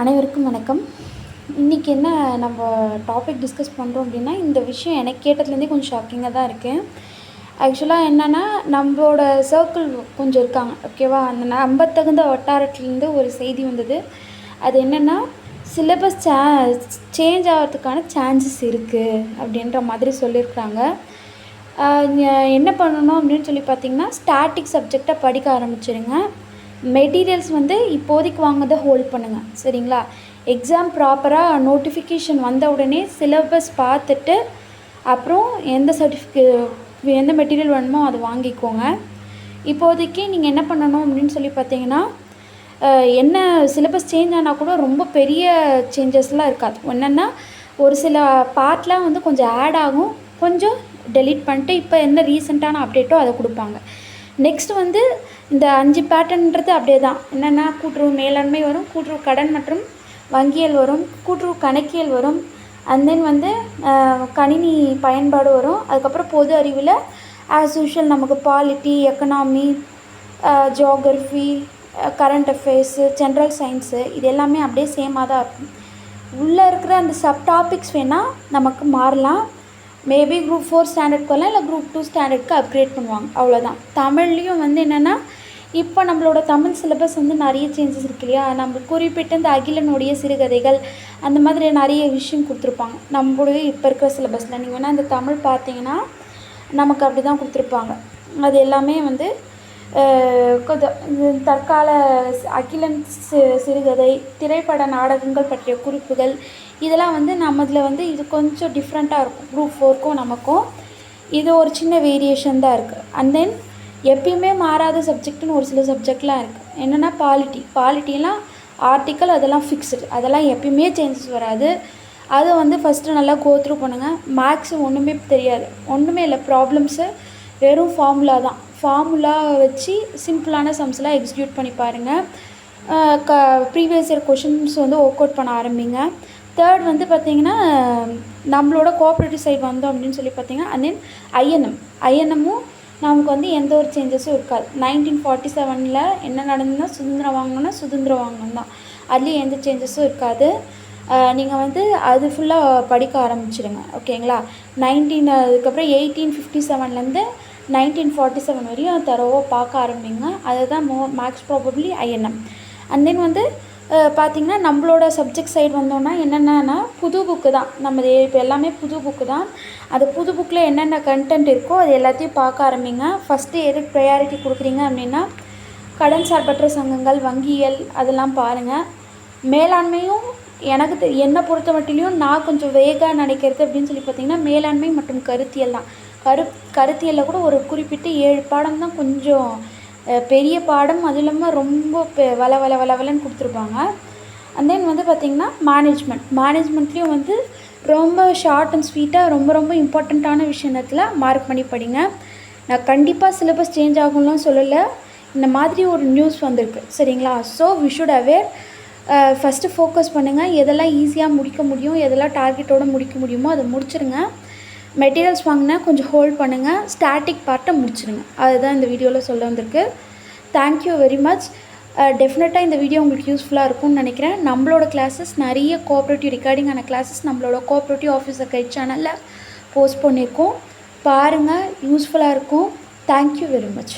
அனைவருக்கும் வணக்கம். இன்றைக்கி என்ன நம்ம டாபிக் டிஸ்கஸ் பண்ணுறோம் அப்படின்னா இந்த விஷயம் எனக்கு கேட்டதுலேருந்தே கொஞ்சம் ஷாக்கிங்காக தான் இருக்குது ஆக்சுவலாக என்னென்னா நம்மளோட சர்க்கிள் கொஞ்சம் இருக்காங்க ஓகேவா அந்த நம்பத்தகுந்த வட்டாரத்துலேருந்து ஒரு செய்தி வந்தது. அது என்னென்னா சிலபஸ் சே சேஞ்ச் ஆகிறதுக்கான சான்சஸ் இருக்குது அப்படின்ற மாதிரி சொல்லியிருக்கிறாங்க என்ன பண்ணணும் அப்படின்னு சொல்லி பார்த்தீங்கன்னா ஸ்டாட்டிக் சப்ஜெக்டை படிக்க ஆரம்பிச்சிடுங்க மெட்டீரியல்ஸ் வந்து இப்போதைக்கு வாங்கதை ஹோல்ட் பண்ணுங்கள் சரிங்களா? எக்ஸாம் ப்ராப்பராக நோட்டிஃபிகேஷன் வந்த உடனே சிலபஸ் பார்த்துட்டு அப்புறம் எந்த சர்டிஃபிகே எந்த மெட்டீரியல் வேணுமோ அதை வாங்கிக்கோங்க. இப்போதைக்கு நீங்கள் என்ன பண்ணணும் அப்படின்னு சொல்லி பார்த்தீங்கன்னா என்ன சிலபஸ் சேஞ்ச் ஆனால் கூட ரொம்ப பெரிய சேஞ்சஸ்லாம் இருக்காது. என்னென்னா ஒரு சில பார்ட்லாம் வந்து கொஞ்சம் ஆட் ஆகும். கொஞ்சம் டெலீட் பண்ணிட்டு இப்போ என்ன ரீசெண்டான அப்டேட்டோ அதை கொடுப்பாங்க. நெக்ஸ்ட் வந்து இந்த அஞ்சு பேட்டர்ன்றது அப்படியே தான் என்னென்னா கூட்டுறவு மேலாண்மை வரும் கூட்டுறவு கடன் மற்றும் வங்கியல் வரும் கூட்டுறவு கணக்கியல் வரும். அண்ட் தென் வந்து கணினி பயன்பாடு வரும். அதுக்கப்புறம் பொது அறிவில் ஆஸ் யூஷுவல் நமக்கு polity economy geography current affairs general science இது எல்லாமே அப்படியே சேமாக தான் இருக்கும். உள்ளே இருக்கிற அந்த சப் டாபிக்ஸ் வேணால் நமக்கு மாறலாம். மேபி குரூப் ஃபோர் ஸ்டாண்டர்ட்க்கு வரலாம் இல்லை குரூப் டூ ஸ்டாண்டர்ட்க்கு அப்கிரேட் பண்ணுவாங்க. அவ்வளோதான் தமிழ்லேயும் வந்து என்னென்னா இப்போ நம்மளோட தமிழ் சிலபஸ் வந்து நிறைய சேஞ்சஸ் இருக்கு இல்லையா? நம்ம குறிப்பிட்ட இந்த அகிலனுடைய சிறுகதைகள் அந்த மாதிரி நிறைய விஷயம் கொடுத்துருப்பாங்க. நம்மளுடைய இப்போ இருக்கிற சிலபஸில் நீங்கள் வேணால் இந்த தமிழ் பார்த்தீங்கன்னா நமக்கு அப்படி தான் கொடுத்துருப்பாங்க. அது எல்லாமே வந்து தற்கால அகிலன் சி- சிறுகதை திரைப்பட நாடகங்கள் பற்றிய குறிப்புகள் இதெல்லாம் வந்து நம்மதில் வந்து இது கொஞ்சம் டிஃப்ரெண்ட்டாக இருக்கும். குரூப் ஃபோருக்கும் நமக்கும் இது ஒரு சின்ன வேரியேஷன் தான் இருக்குது அண்ட் தென் எப்பயுமே மாறாத சப்ஜெக்ட்னு ஒரு சில சப்ஜெக்ட்லாம் இருக்குது என்னென்னா பாலிட்டி பாலிட்டிலாம் ஆர்டிக்கல் அதெல்லாம் ஃபிக்ஸ்டு அதெல்லாம் எப்பயுமே சேஞ்சஸ் வராது. அதை வந்து ஃபஸ்ட்டு நல்லா கோத்ரூ பண்ணுங்கள் மேக்ஸ் ஒன்றுமே தெரியாது. ஒன்றுமே இல்லை. ப்ராப்ளம்ஸு வெறும் ஃபார்முலா தான். ஃபார்முலா வச்சு சிம்பிளான சம்ஸ்லாம் எக்ஸிக்யூட் பண்ணி பாருங்கள் க ப்ரீவியஸ் இயர் கொஷின்ஸ் வந்து ஒர்க் அவுட் பண்ண ஆரம்பிங்க. தேர்ட் வந்து பார்த்திங்கன்னா நம்மளோட கோஆப்ரேட்டிவ் சைட் வந்தோம் அப்படின்னு சொல்லி பார்த்தீங்கன்னா அண்ட் தென் ஐஎன்எம் ஐஎன்எம்மும் நமக்கு வந்து எந்த ஒரு சேஞ்சஸும் இருக்காது. நைன்டீன் ஃபார்ட்டி செவனில் என்ன நடந்ததுன்னா சுதந்திரம் வாங்கணும்னா சுதந்திரம் வாங்கணும் தான். அதுலேயும் எந்த சேஞ்சஸும் இருக்காது. நீங்கள் வந்து அது ஃபுல்லாக படிக்க ஆரம்பிச்சிடுங்க. ஓகேங்களா நைன்டீன் அதுக்கப்புறம் எயிட்டீன் ஃபிஃப்டி செவன்லேருந்து நைன்டீன் ஃபார்ட்டி செவன் வரையும் தரோவாக பார்க்க ஆரம்பிங்க. அதுதான் மோ max probably INM and then வந்து பார்த்திங்கன்னா நம்மளோட சப்ஜெக்ட் சைடு வந்தோன்னா என்னென்னா புது புக்கு தான். நம்ம இப்போ எல்லாமே புது புக்கு தான். அது புது புக்கில் என்னென்ன கண்டென்ட் இருக்கோ அது எல்லாத்தையும் பார்க்க ஆரம்பிங்க. ஃபஸ்ட்டு எதுக்கு ப்ரையாரிட்டி கொடுக்குறீங்க அப்படின்னா கடன் சார்பற்ற சங்கங்கள் வங்கியல் அதெல்லாம் பாருங்கள் மேலாண்மையும் எனக்கு தெ என்னை பொறுத்த மட்டிலையும் நான் கொஞ்சம் வேகாக நினைக்கிறது அப்படின்னு சொல்லி பார்த்தீங்கன்னா மேலாண்மை மற்றும் கருத்தியல் தான். கரு கருத்தியலில் கூட ஒரு குறிப்பிட்ட ஏழு பாடம் தான் கொஞ்சம் பெரிய பாடம். அதுவும் இல்லாமல் ரொம்ப பெ வள வள வளவலன்னு கொடுத்துருப்பாங்க. அண்ட் தென் வந்து பார்த்திங்கன்னா மேனேஜ்மெண்ட் மேனேஜ்மெண்ட்லேயும் வந்து ரொம்ப ஷார்ட் அண்ட் ஸ்வீட்டாக ரொம்ப ரொம்ப இம்பார்ட்டண்ட்டான விஷயத்தில் மார்க் பண்ணி படிங்க. நான் கண்டிப்பாக சிலபஸ் சேஞ்ச் ஆகும்லாம் சொல்லலை. இந்த மாதிரி ஒரு நியூஸ் வந்திருக்கு. சரிங்களா? So we should aware first focus பண்ணுங்கள் எதெல்லாம் ஈஸியாக முடிக்க முடியும்? எதெல்லாம் டார்கெட்டோடு முடிக்க முடியுமோ அதை முடிச்சிருங்க. மெட்டீரியல்ஸ் வாங்கினா கொஞ்சம் ஹோல்ட் பண்ணுங்கள் ஸ்டாட்டிக் பார்ட்டை முடிச்சிடுங்க அதுதான் இந்த வீடியோவில் சொல்ல வந்திருக்கு. தேங்க்யூ வெரி மச் டெஃபினட்டாக இந்த வீடியோ உங்களுக்கு யூஸ்ஃபுல்லாக இருக்கும்னு நினைக்கிறேன். நம்மளோட கிளாஸஸ் நிறைய கோஆப்ரேட்டிவ் ரிகார்டிங்கான கிளாஸஸ் நம்மளோட கோஆப்ரேட்டிவ் ஆஃபீஸர் கைட் சேனலில் போஸ்ட் பண்ணியிருக்கோம் பாருங்கள் யூஸ்ஃபுல்லாக இருக்கும். Thank you very much